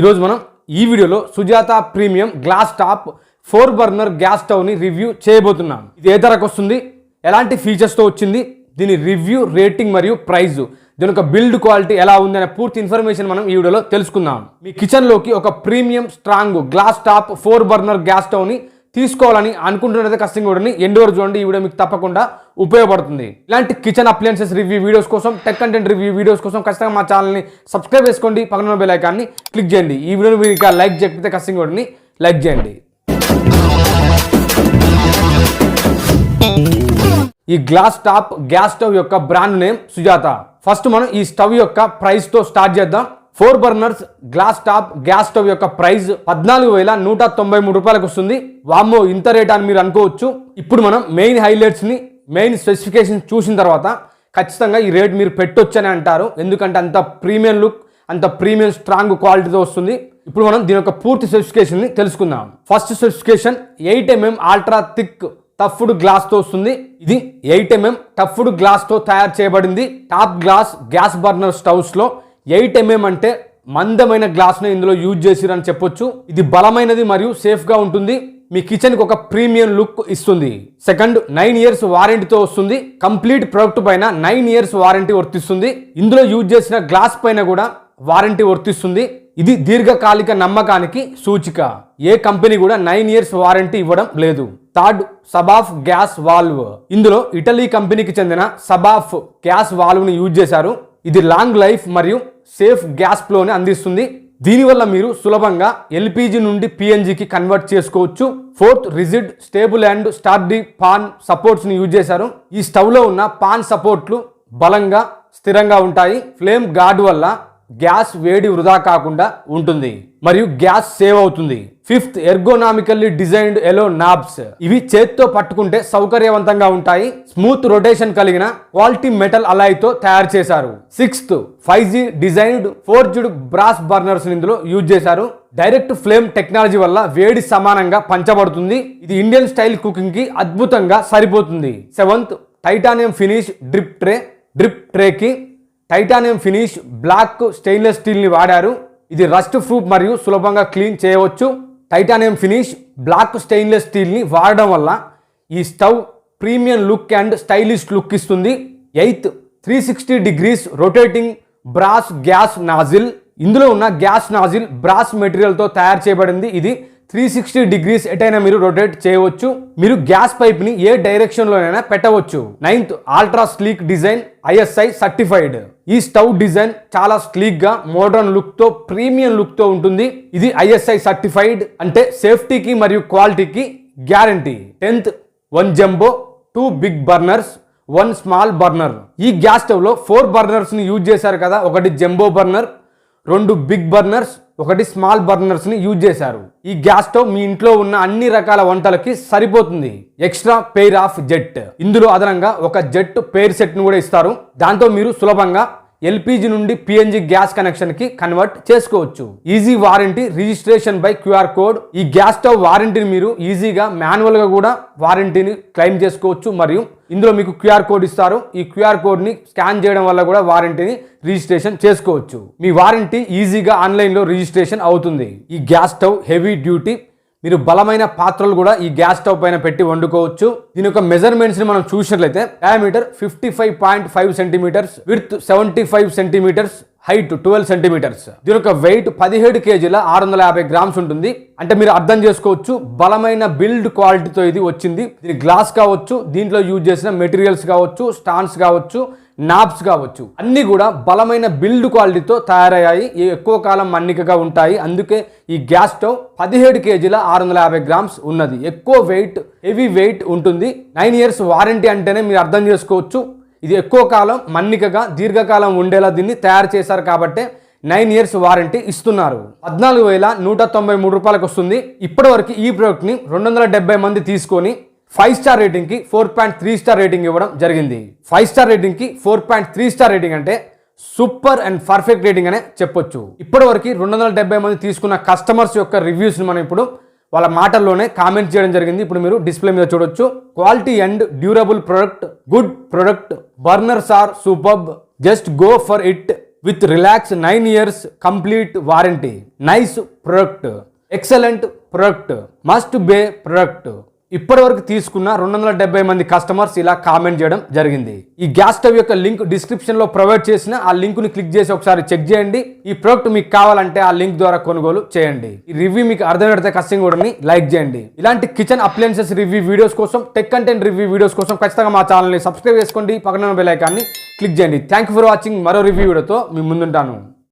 ఈరోజు మనం ఈ వీడియోలో Sujata premium glass top four burner gas స్టవ్ని రివ్యూ చేయబోతున్నాం. ఇది ఏ ధరకు వస్తుంది? ఎలాంటి ఫీచర్స్తో వచ్చింది? దీని రివ్యూ రేటింగ్ మరియు ప్రైస్ దీని యొక్క బిల్డ్ క్వాలిటీ ఎలా ఉంది అనే పూర్తి ఇన్ఫర్మేషన్ మనం ఈ వీడియోలో తెలుసుకుందాం. మీ కిచెన్లోకి ఒక premium strong glass top four burner gas స్టవ్ని తీసుకోవాలని అనుకుంటున్నది కస్టింగ్ కూడా ఎండ్ వరకు చూడండి ఈ వీడియో మీకు తప్పకుండా ఉపయోగపడుతుంది. ఇలాంటి కిచెన్ అప్లయన్సెస్ రివ్యూ వీడియోస్ కోసం టెక్ కంటెంట్ రివ్యూ వీడియోస్ కోసం ఖచ్చితంగా మా ఛానల్ని సబ్స్క్రైబ్ చేసుకోండి. పక్కన బెల్ ఐకాన్ని క్లిక్ చేయండి. ఈ వీడియోని మీరు ఇంకా లైక్ చేయకపోతే కస్టింగ్ కూడా లైక్ చేయండి. ఈ గ్లాస్ టాప్ గ్యాస్ స్టవ్ యొక్క బ్రాండ్ నేమ్ సుజాత. ఫస్ట్ మనం ఈ స్టవ్ యొక్క ప్రైస్తో స్టార్ట్ చేద్దాం. Four burners glass top gas stove యొక్క ప్రైస్ పద్నాలుగు వేల నూట తొంభై మూడు రూపాయలకు వస్తుంది. వామ్మో ఇంత రేట్ అని మీరు అనుకోవచ్చు. ఇప్పుడు మనం మెయిన్ హైలైట్స్ని మెయిన్ స్పెసిఫికేషన్ చూసిన తర్వాత ఖచ్చితంగా ఈ రేట్ మీరు పెట్టొచ్చని అంటారు. ఎందుకంటే అంత ప్రీమియం లుక్ అంత ప్రీమియం స్ట్రాంగ్ క్వాలిటీతో వస్తుంది. ఇప్పుడు మనం దీని యొక్క పూర్తి స్పెసిఫికేషన్ని తెలుసుకుందాం. First specification eight mm ultra thick toughened గ్లాస్తో వస్తుంది. ఇది ఎయిట్ ఎంఎం టఫ్డ్ గ్లాస్తో తయారు చేయబడింది. టాప్ గ్లాస్ గ్యాస్ బర్నర్ స్టవ్స్లో ఎయిట్ ఎంఎం అంటే మందమైన గ్లాస్ను ఇందులో యూజ్ చేసిరని చెప్పొచ్చు. ఇది బలమైనది మరియు సేఫ్గా ఉంటుంది. మీ కిచెన్కి ఒక ప్రీమియం లుక్ ఇస్తుంది. సెకండ్ నైన్ ఇయర్స్ వారంటీతో వస్తుంది. కంప్లీట్ ప్రొడక్ట్ పైన నైన్ ఇయర్స్ వారంటీ వర్తిస్తుంది. ఇందులో యూజ్ చేసిన గ్లాస్ పైన కూడా వారంటీ వర్తిస్తుంది. ఇది దీర్ఘకాలిక నమ్మకానికి సూచిక. ఏ కంపెనీ కూడా నైన్ ఇయర్స్ వారంటీ ఇవ్వడం లేదు. Third Sabaf gas valve. ఇందులో ఇటలీ కంపెనీకి చెందిన సబాఫ్ గ్యాస్ వాల్వ్ని యూజ్ చేశారు. ఇది లాంగ్ లైఫ్ మరియు సేఫ్ గ్యాస్ ఫ్లోని అందిస్తుంది. దీనివల్ల మీరు సులభంగా ఎల్పిజి నుండి పిఎన్జికి కన్వర్ట్ చేసుకోవచ్చు. Fourth rigid stable and sturdy pan సపోర్ట్స్ని use చేశారు. ఈ స్టవ్లో ఉన్న పాన్ సపోర్ట్లు బలంగా స్థిరంగా ఉంటాయి. ఫ్లేమ్ గార్డ్ వల్ల గ్యాస్ వేడి వృధా కాకుండా ఉంటుంది. మరియు గ్యాస్ సేవ్ అవుతుంది. ఫిఫ్త్ ఎర్గోనామికల్లీ డిజైన్డ్ ఎలో నాబ్స్. ఇవి చేత్తో పట్టుకుంటే సౌకర్యవంతంగా ఉంటాయి. స్మూత్ రొటేషన్ కలిగిన క్వాలిటీ మెటల్ అలాయ్తో తయారు చేశారు. Sixth five G designed forged brass burners ఇందులో యూజ్ చేశారు. డైరెక్ట్ ఫ్లేమ్ టెక్నాలజీ వల్ల వేడి సమానంగా పంచబడుతుంది. ఇది ఇండియన్ స్టైల్ కుకింగ్కి అద్భుతంగా సరిపోతుంది. Seventh titanium finish drip tray drip ట్రేకి titanium finish black stainless స్టీల్ని వాడారు. ఇది రస్ట్ ప్రూఫ్ మరియు సులభంగా క్లీన్ చేయవచ్చు. టైటానియం ఫినిష్ బ్లాక్ స్టెయిన్లెస్ స్టీల్ని వాడడం వల్ల ఈ stove premium look and stylish look ఇస్తుంది. Eighth three sixty degrees rotating brass gas nozzle ఇందులో ఉన్న గ్యాస్ నాజిల్ బ్రాస్ మెటీరియల్తో తయారు చేయబడింది. ఇది త్రీ సిక్స్టీ డిగ్రీస్ ఎటైనా మీరు రొటేట్ చేయవచ్చు. మీరు గ్యాస్ పైప్ని ఏ డైరెక్షన్ లోనైనా పెట్టవచ్చు. Ninth ultra sleek design ISI certified. ఈ స్టవ్ డిజైన్ చాలా స్లీక్గా మోడర్న్ లుక్తో ప్రీమియం లుక్తో ఉంటుంది. ఇది ఐఎస్ఐ సర్టిఫైడ్ అంటే సేఫ్టీకి మరియు క్వాలిటీకి guarantee. Tenth one jumbo two big burners one small burner. ఈ గ్యాస్ స్టవ్లో ఫోర్ బర్నర్స్ని యూజ్ చేశారు కదా ఒకటి జంబో బర్నర్ రెండు బిగ్ బర్నర్స్ ఒకటి స్మాల్ బర్నర్స్ని యూజ్ చేశారు. ఈ గ్యాస్ స్టవ్ మీ ఇంట్లో ఉన్న అన్ని రకాల వంటలకి సరిపోతుంది. ఎక్స్ట్రా పెయిర్ ఆఫ్ జెట్ ఇందులో అదనంగా ఒక జెట్ పెయిర్ సెట్ను కూడా ఇస్తారు. దాంతో మీరు సులభంగా ఎల్పిజి నుండి పిఎన్జి గ్యాస్ కనెక్షన్కి కన్వర్ట్ చేసుకోవచ్చు. Easy warranty registration by QR code. ఈ గ్యాస్ స్టవ్ వారంటీని మీరు ఈజీగా మాన్యువల్గా కూడా వారంటీని క్లెయిమ్ చేసుకోవచ్చు. మరియు ఇందులో మీకు క్యూఆర్ కోడ్ ఇస్తారు. ఈ క్యూఆర్ కోడ్ని స్కాన్ చేయడం వల్ల కూడా వారంటీని రిజిస్ట్రేషన్ చేసుకోవచ్చు. మీ వారంటీ ఈజీగా ఆన్లైన్లో రిజిస్ట్రేషన్ అవుతుంది. ఈ గ్యాస్ స్టవ్ హెవీ డ్యూటీ మీరు బలమైన పాత్రలు కూడా ఈ గ్యాస్ స్టవ్ పైన పెట్టి వండుకోవచ్చు. దీని యొక్క మెజర్మెంట్స్ని మనం చూసినట్లయితే diameter fifty five point five centimetres with seventy five centimetres height twelve centimetres దీని యొక్క వెయిట్ పదిహేడు కేజీల ఆరు వందల యాభై గ్రామ్స్ ఉంటుంది. అంటే మీరు అర్థం చేసుకోవచ్చు బలమైన బిల్డ్ క్వాలిటీతో ఇది వచ్చింది. దీని గ్లాస్ కావచ్చు దీంట్లో యూజ్ చేసిన మెటీరియల్స్ కావచ్చు స్టాన్స్ కావచ్చు నాబ్స్ కావచ్చు. అన్నీ కూడా బలమైన బిల్డ్ క్వాలిటీతో తయారయ్యాయి. ఎక్కువ కాలం మన్నికగా ఉంటాయి. అందుకే ఈ గ్యాస్ స్టవ్ పదిహేడు కేజీల ఆరు వందల యాభై గ్రామ్స్ ఉన్నది. ఎక్కువ వెయిట్ హెవీ వెయిట్ ఉంటుంది. నైన్ ఇయర్స్ వారంటీ అంటేనే మీరు అర్థం చేసుకోవచ్చు. ఇది ఎక్కువ కాలం మన్నికగా దీర్ఘకాలం ఉండేలా దీన్ని తయారు చేశారు కాబట్టి నైన్ ఇయర్స్ వారంటీ ఇస్తున్నారు. పద్నాలుగు వేల నూట తొంభై మూడు రూపాయలకు వస్తుంది. ఇప్పటివరకు ఈ ప్రోడక్ట్ని రెండు వందల డెబ్బై మంది తీసుకొని five star రేటింగ్కి four point three star rating ఇవ్వడం జరిగింది. Five star రేటింగ్కి four point three star rating అంటే సూపర్ అండ్ పర్ఫెక్ట్ రేటింగ్ అనే చెప్పొచ్చు. ఇప్పటివరకు రెండు వందల డెబ్బై మంది తీసుకున్న కస్టమర్స్ యొక్క రివ్యూస్ని మనం ఇప్పుడు వాళ్ళ మాటల్లోనే కామెంట్ చేయడం జరిగింది. ఇప్పుడు మీరు డిస్ప్లే మీద చూడొచ్చు. Quality and durable product good product burners are superb just go for it with relax nine years complete warranty. Nice product excellent product must buy product. ఇప్పటివరకు తీసుకున్న రెండు వందల డెబ్బై మంది కస్టమర్స్ ఇలా కామెంట్ చేయడం జరిగింది. ఈ గ్యాస్ స్టవ్ యొక్క లింక్ డిస్క్రిప్షన్లో ప్రొవైడ్ చేసిన ఆ లింక్ని క్లిక్ చేసి ఒకసారి చెక్ చేయండి. ఈ ప్రోడక్ట్ మీకు కావాలంటే ఆ లింక్ ద్వారా కొనుగోలు చేయండి. ఈ రివ్యూ మీకు అర్థమైతే కష్టం కూడా లైక్ చేయండి. ఇలాంటి కిచెన్ అప్లయన్సెస్ రివ్యూ వీడియోస్ కోసం టెక్ కంటెంట్ రివ్యూ వీడియోస్ కోసం ఖచ్చితంగా మా ఛానల్ని సబ్స్క్రైబ్ చేసుకోండి. పక్కన బెల్ ఐకాన్ని క్లిక్ చేయండి. థ్యాంక్ యూ ఫర్ వాచింగ్ మరో రివ్యూ వీడియోతో మీ ముందుంటాను.